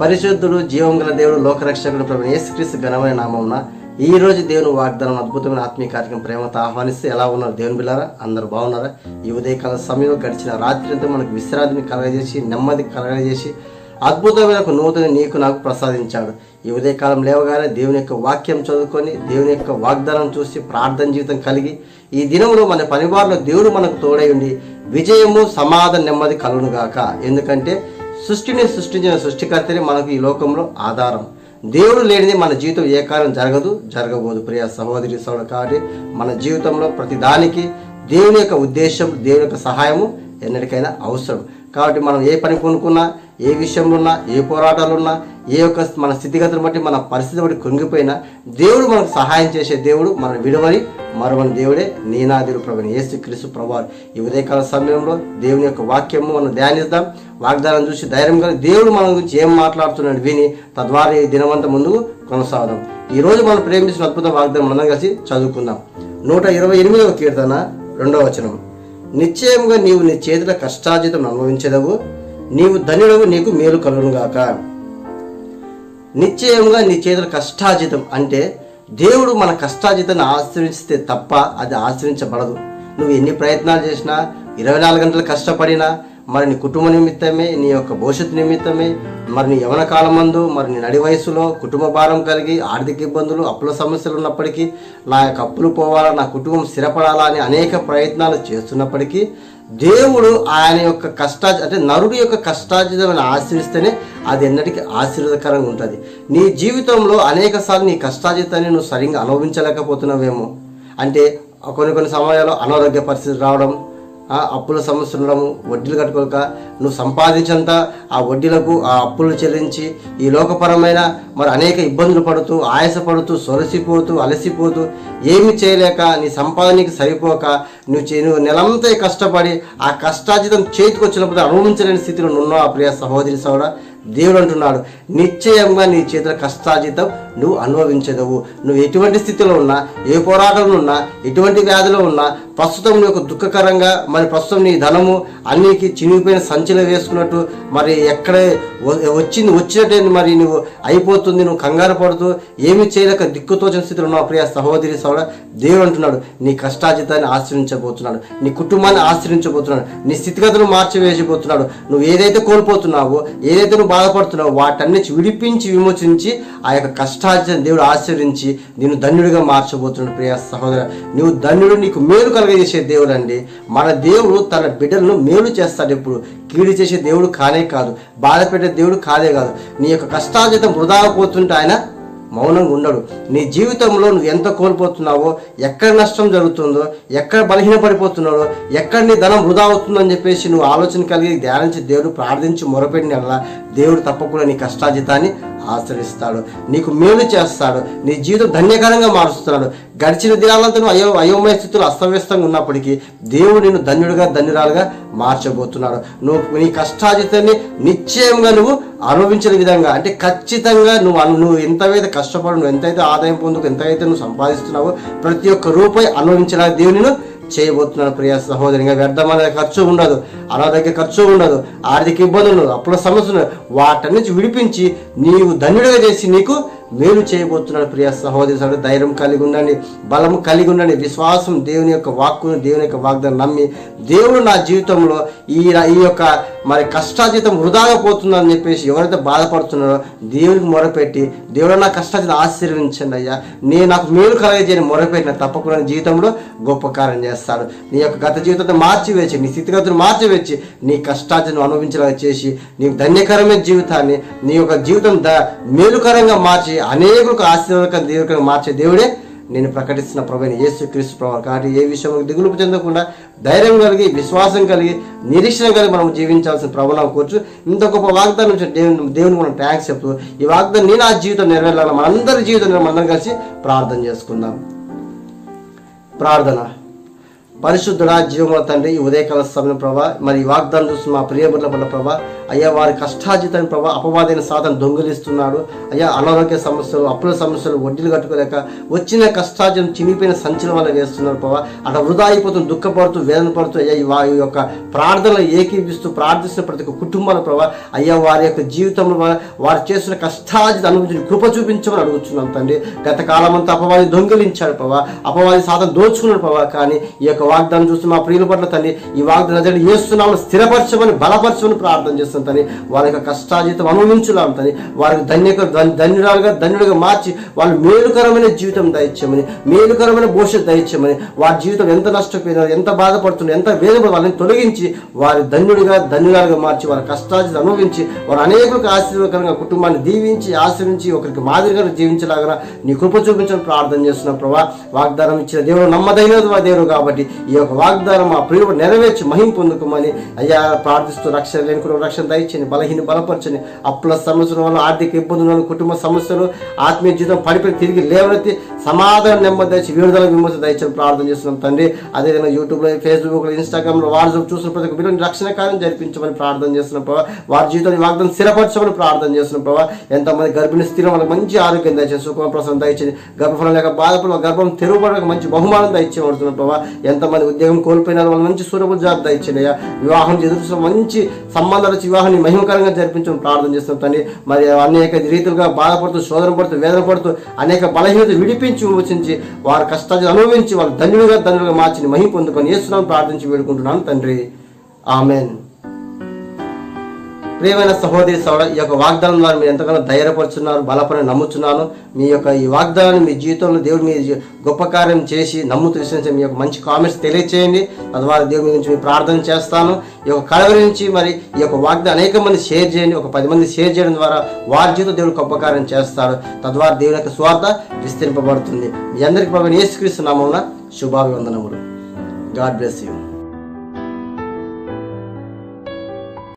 పరిశుద్ధుడు జీవం గల దేవుడు లోకరక్షకుడు ప్రభు యేసుక్రీస్తు ఘనమైన నామమున ఈ రోజు దేవుని వాగ్దానం అద్భుతమైన ఆత్మీయ కార్యక్రమం ప్రేమతో ఆహ్వానిస్తే ఎలా ఉన్నారు దేవుని బిల్లారా అందరు బాగున్నారా? ఈ ఉదయకాల సమయంలో గడిచిన రాత్రి అంతా మనకు విశ్రాంతిని కలగజేసి నెమ్మది కలగజేసి అద్భుతమైన నూతన నీకు నాకు ప్రసాదించాడు. ఈ ఉదయకాలం లేవగానే దేవుని యొక్క వాక్యం చదువుకొని దేవుని యొక్క వాగ్దానం చూసి ప్రార్థన జీవితం కలిగి ఈ దినంలో మన పనివారిలో దేవుడు మనకు తోడై ఉండి విజయము సమాధాన నెమ్మది కలుగునుగాక ఎందుకంటే సృష్టిని సృష్టించిన సృష్టికర్తనే మనకు ఈ లోకంలో ఆధారం. దేవుడు లేనిది మన జీవితం ఏ కాలం జరగదు జరగబోదు. ప్రియ సహోదరి సోదరు కాబట్టి మన జీవితంలో ప్రతిదానికి దేవుని యొక్క ఉద్దేశం దేవుని యొక్క సహాయము ఎన్నటికైనా అవసరం. కాబట్టి మనం ఏ పని కొనుక్కున్నా ఏ విషయంలో ఏ పోరాటాలు ఉన్నా ఏ యొక్క మన స్థితిగతులు బట్టి మన పరిస్థితి బట్టి కృంగిపోయినా దేవుడు మనకు సహాయం చేసే దేవుడు మన విడవని మరవని దేవుడే నీనాదిరు ప్రభుని యేసు క్రీస్తు ప్రభావం ఈ ఉదయకాల సమయంలో దేవుని యొక్క వాక్యము మనం ధ్యానిద్దాం. వాగ్దానం చూసి ధైర్యం కానీ దేవుడు మన గురించి ఏం మాట్లాడుతున్నాడు విని తద్వారా ఈ దినవంత ముందుకు కొనసాగుదాం. ఈ రోజు మనం ప్రేమించిన అద్భుత వాగ్దానం మనం కలిసి చదువుకుందాం. నూట ఇరవై ఎనిమిదవ కీర్తన రెండవ వచనం. నిశ్చయముగా నీవు నీ చేతుల కష్టార్జితం అనుభవించదవు నీవు ధనుడవు నీకు మేలు కలుగునుగాక నిశ్చయంగా నీ చేతుల కష్టాజితం అంటే దేవుడు మన కష్టాజితాన్ని ఆశ్రయిస్తే తప్ప అది ఆశ్రయించబడదు. నువ్వు ఎన్ని ప్రయత్నాలు చేసినా ఇరవై నాలుగు గంటలు కష్టపడినా మరి నీ కుటుంబ నిమిత్తమే నీ యొక్క భవిష్యత్తు నిమిత్తమే మరి నీ యవన కాలమందు మరి నీ నడి వయసులో కుటుంబ భారం కలిగి ఆర్థిక ఇబ్బందులు అప్పుల సమస్యలు ఉన్నప్పటికీ నా యొక్క అప్పులు పోవాలా నా కుటుంబం స్థిరపడాలా అని అనేక ప్రయత్నాలు చేస్తున్నప్పటికీ దేవుడు ఆయన యొక్క కష్టా అంటే నరుడు యొక్క కష్టార్జితమైన ఆశ్రయిస్తేనే అది ఎన్నటికీ ఆశీర్వదకరంగా ఉంటుంది. నీ జీవితంలో అనేక సార్లు నీ కష్టార్జితాన్ని నువ్వు సరిగ్గా అనుభవించలేకపోతున్నావేమో. అంటే కొన్ని కొన్ని సమయాల్లో అనారోగ్య పరిస్థితి రావడం అప్పుల సమస్య ఉండడము వడ్డీలు కట్టుకోక నువ్వు సంపాదించంత ఆ వడ్డీలకు ఆ అప్పులు చెల్లించి ఈ లోకపరమైన మరి అనేక ఇబ్బందులు పడుతూ ఆయాసపడుతూ సొలసిపోతూ అలసిపోతూ ఏమి చేయలేక నీ సంపాదనకి సరిపోక నువ్వు చే- నువ్వు నెలంతా కష్టపడి ఆ కష్టార్జితం చేతికి వచ్చినప్పుడు అనుభవించలేని స్థితిలో నున్నావు ఆ ప్రియ సహోదరి సోడ దేవుడు అంటున్నాడు నిశ్చయంగా నీ చేతుల కష్టార్జితం నువ్వు అనుభవించదవు. నువ్వు ఎటువంటి స్థితిలో ఉన్నా ఏ పోరాటంలో ఉన్నా ఎటువంటి వ్యాధిలో ఉన్నా ప్రస్తుతం నీకు దుఃఖకరంగా మరి ప్రస్తుతం నీ ధనము అన్నికి చినిగిపోయిన సంచిలో వేసుకున్నట్టు మరి ఎక్కడ వచ్చింది వచ్చినట్టే మరి నువ్వు అయిపోతుంది నువ్వు కంగారు పడుతూ ఏమి చేయలేక దిక్కుతోచిన స్థితిలో ఉన్నావు ప్రియ సహోదరి సోడ దేవుడు అంటున్నాడు నీ కష్టాజితాన్ని ఆశ్రయించబోతున్నాడు నీ కుటుంబాన్ని ఆశ్రయించబోతున్నాడు నీ స్థితిగతులు మార్చివేసిపోతున్నాడు నువ్వు ఏదైతే కోల్పోతున్నావో ఏదైతే నువ్వు బాధపడుతున్నావో వాటన్నిటి విడిపించి విమోచించి ఆ యొక్క కష్ట కష్టార్జితం దేవుడు ఆశ్రయించి నేను ధన్యుడిగా మార్చబోతున్నాడు ప్రియ సహోదర. నువ్వు ధన్యుడు నీకు మేలు కలగజేసే దేవుడు అండి. మన దేవుడు తన బిడ్డలను మేలు చేస్తాడు ఎప్పుడు. కీడు చేసే దేవుడు కానే కాదు. బాధ పెట్టే దేవుడు కాదే కాదు. నీ యొక్క కష్టార్జితం వృధా పోతుంటే ఆయన మౌనంగా ఉండడు. నీ జీవితంలో నువ్వు ఎంత కోల్పోతున్నావో ఎక్కడ నష్టం జరుగుతుందో ఎక్కడ బలహీనపడిపోతున్నాడో ఎక్కడ నీ ధనం వృధా అవుతుందో అని చెప్పేసి నువ్వు ఆలోచన కలిగి ధ్యానించి దేవుడు ప్రార్థించి మొరపెట్టిన దేవుడు తప్పకుండా నీ కష్టాజితాన్ని ఆశ్రయిస్తాడు. నీకు మేలు చేస్తాడు. నీ జీవితం ధన్యకరంగా మారుస్తున్నాడు. గడిచిన దినాలంతా నువ్వు అయో అయోమయ స్థితిలో అస్తవ్యస్తంగా ఉన్నప్పటికీ దేవుడు నిన్ను ధన్యుడిగా ధన్యురాలుగా మార్చబోతున్నాడు. నువ్వు నీ కష్టాజితాన్ని నిశ్చయంగా నువ్వు అనుభవించిన విధంగా అంటే ఖచ్చితంగా నువ్వు నువ్వు ఎంతైతే కష్టపడు నువ్వు ఎంతైతే ఆదాయం పొందుకు ఎంతైతే నువ్వు సంపాదిస్తున్నావో ప్రతి ఒక్క రూపాయి అనుభవించడానికి దేవుని చేయబోతున్నాను ప్రియ సహోదరిగా వ్యర్థమైన ఖర్చు ఉండదు అనారోగ్య ఖర్చు ఉండదు ఆర్థిక ఇబ్బందులు ఉండదు అప్పుల సమస్యలు వాటి వాటన్నించి విడిపించి నీవు ధన్యుడిగా చేసి నీకు మేలు చేయబోతున్నాడు ప్రియ సహోదరి సహోదరు ధైర్యం కలిగి ఉండండి బలము కలిగి ఉండండి విశ్వాసం దేవుని యొక్క వాక్కును దేవుని యొక్క వాగ్దానం నమ్మి దేవుడు నా జీవితంలో ఈ ఈ యొక్క మరి కష్టాజీతం వృధాగా పోతుందని చెప్పేసి ఎవరైతే బాధపడుతున్నారో దేవునికి మొరపెట్టి దేవుడు నా కష్టాజీతం ఆశీర్వించండి అయ్యా. నేను నాకు మేలు కలగజేయని మొరపెట్టిన తప్పకుండా జీవితంలో గొప్ప కార్యం చేస్తాడు. నీ యొక్క గత జీవితాన్ని మార్చివేసి నీ స్థితిగతులు మార్చివేసి నీ కష్టాజీతం అనుభవించేలా చేసి నీ ధన్యకరమైన జీవితాన్ని నీ యొక్క జీవితం ద మేలుకరంగా మార్చి అనేకులకు ఆశీర్వాదకర దేవుడిగా మార్చే దేవుడే నేను ప్రకటిస్తున్న ప్రభుని యేసు క్రీస్తు ప్రభావం కాబట్టి ఏ విషయంలో దిగులు చెందకుండా ధైర్యం కలిగి విశ్వాసం కలిగి నిరీక్షణ కలిగి మనం జీవించాల్సిన ప్రభావం కూర్చు. ఇంత గొప్ప వాగ్దానం దేవుని దేవుని మనం ట్యాంక్స్ చెప్తూ ఈ వాగ్దానం నేను ఆ జీవితం నెరవేరాలని మనందరి జీవితం మనందరం కలిసి ప్రార్థన చేసుకుందాం. ప్రార్థన. పరిశుద్ధుడా జీవముల తండ్రి ఈ ఉదయకాల సమయం ప్రభా మరి ఈ వాగ్దానం చూస్తున్న మా ప్రియబుల పట్ల ప్రభా అయ్యా వారి కష్టాజితాన్ని ప్రభా అపవాదైన సాధన దొంగిలిస్తున్నాడు. అయ్యా అనారోగ్య సమస్యలు అప్పుల సమస్యలు వడ్డీలు కట్టుకోలేక వచ్చిన కష్టాజం చినిపోయిన సంచలనం వల్ల వేస్తున్నారు ప్రభా. అట్లా వృధా అయిపోతుంది దుఃఖపడుతూ వేదన పడుతూ అయ్యా వారి యొక్క ప్రార్థనలు ఏకీపిస్తూ ప్రార్థిస్తున్న ప్రతి ఒక్క కుటుంబాల ప్రభా అయ్యా వారి యొక్క జీవితంలో వారు చేస్తున్న కష్టాజిత అనుభవించిన కృప చూపించమని అడుగుతున్నాం తండ్రి. గత కాలం అంతా అపవాది దొంగిలించాడు ప్రభా. అపవాది సాధన దోచుకున్నాడు ప్రభా కానీ ఈ యొక్క వాగ్దానం చూస్తున్న మా ప్రియుల పట్ల తండ్రి ఈ వాగ్దానం చేస్తున్నాము స్థిరపరచమని బలపరచమని ప్రార్థన చేస్తున్నాం తండ్రి వారి యొక్క కష్టాజీతం అనుభవించులాం తండ్రి వారికి ధన్యక ధన్యురాలుగా ధన్యుడిగా మార్చి వాళ్ళు మేలుకరమైన జీవితం దయచేయమని మేలుకరమైన భవిష్యత్తు దయచేయమని వారి జీవితం ఎంత నష్టపోయినారు ఎంత బాధపడుతున్నారు ఎంత వేదపడి వాళ్ళని తొలగించి వారి ధన్యుడిగా ధన్యురాలుగా మార్చి వారి కష్టాజీతం అనుభవించి వారు అనేకులకు ఆశీర్వకరంగా కుటుంబాన్ని దీవించి ఆశ్రయించి ఒకరికి మాదిరిగా జీవించలాగా నీ కృప చూపించడం ప్రార్థన చేస్తున్నాం ప్రభా. వాగ్దానం ఇచ్చిన దేవుడు నమ్మదైన దేవుడు కాబట్టి ఈ యొక్క వాగ్దానం మా ప్రియుడు నెరవేర్చి మహిం పొందుకోమని అయ్యా ప్రార్థిస్తూ రక్షణ లేని కూడా రక్షణ దయచేయండి బలహీన బలపరచండి. అప్పుల సమస్యల వల్ల ఆర్థిక ఇబ్బందుల వల్ల కుటుంబ సమస్యలు ఆత్మీయ జీవితం పడిపోయి తిరిగి లేవనెత్తి సమాధానం నెమ్మది దయచి విడుదల విమర్శ దయచని ప్రార్థన చేస్తున్నాం తండ్రి. అదేవిధంగా యూట్యూబ్లో ఫేస్బుక్లో ఇన్స్టాగ్రామ్లో వాట్సాప్ చూసిన ప్రతి ఒక్క బిడ్డని రక్షణ కార్యం జరిపించమని ప్రార్థన చేస్తున్నాం ప్రభావ వారి జీవితాన్ని వాగ్దానం స్థిరపరచమని ప్రార్థన చేస్తున్నాం ప్రభావ ఎంతమంది గర్భిణీ స్త్రీలు వాళ్ళకి మంచి ఆరోగ్యం దయచేసి సుఖం ప్రసవం దయచేసి గర్భఫలం లేక బాధపడ గర్భం తెరుగుపడక మంచి బహుమానం దయచేయబడుతున్నాం ప్రభావ ఎంతమంది ఉద్యోగం కోల్పోయిన వాళ్ళు మంచి సూరబుల్ జాబ్ దయచేయ వివాహం ఎదురు మంచి సంబంధాలు వచ్చి వివాహాన్ని మహిమకరంగా జరిపించమని ప్రార్థన చేస్తున్నాం తండ్రి. మరి అనేక రీతులుగా బాధపడుతూ శోధన పడుతూ వేదన పడుతూ అనేక బలహీనత విడిపించి విమోచించి వారి కష్టాలు అనుభవించి వాళ్ళు ధన్యులుగా ధన్యులుగా మార్చి మహిం పొందుకొని చేస్తున్నాం ప్రార్థించి వేడుకుంటున్నాను తండ్రి. ఆమెన్. ప్రియమైన సహోదరి సోడ ఈ యొక్క వాగ్దానం ద్వారా మీరు ఎంతగానో ధైర్యపరుచున్నారు బలపరని నమ్ముచున్నాను మీ యొక్క ఈ వాగ్దానాన్ని మీ జీవితంలో దేవుడు మీ గొప్ప కార్యం చేసి నమ్ముతూ విశ్వసించి మీ యొక్క మంచి కామెంట్స్ తెలియచేయండి. తద్వారా దేవుడి గురించి మీరు ప్రార్థన చేస్తాను. ఈ యొక్క కలవరి నుంచి మరి ఈ యొక్క వాగ్దానం అనేక మంది షేర్ చేయండి. ఒక పది మంది షేర్ చేయడం ద్వారా వారి జీవితం దేవుడు గొప్ప కార్యం చేస్తాడు. తద్వారా దేవుని యొక్క స్వార్థ విస్తరింపబడుతుంది. మీ అందరికీ ప్రభు యేసుక్రీస్తు నామమున శుభాభివందనములు. God bless you.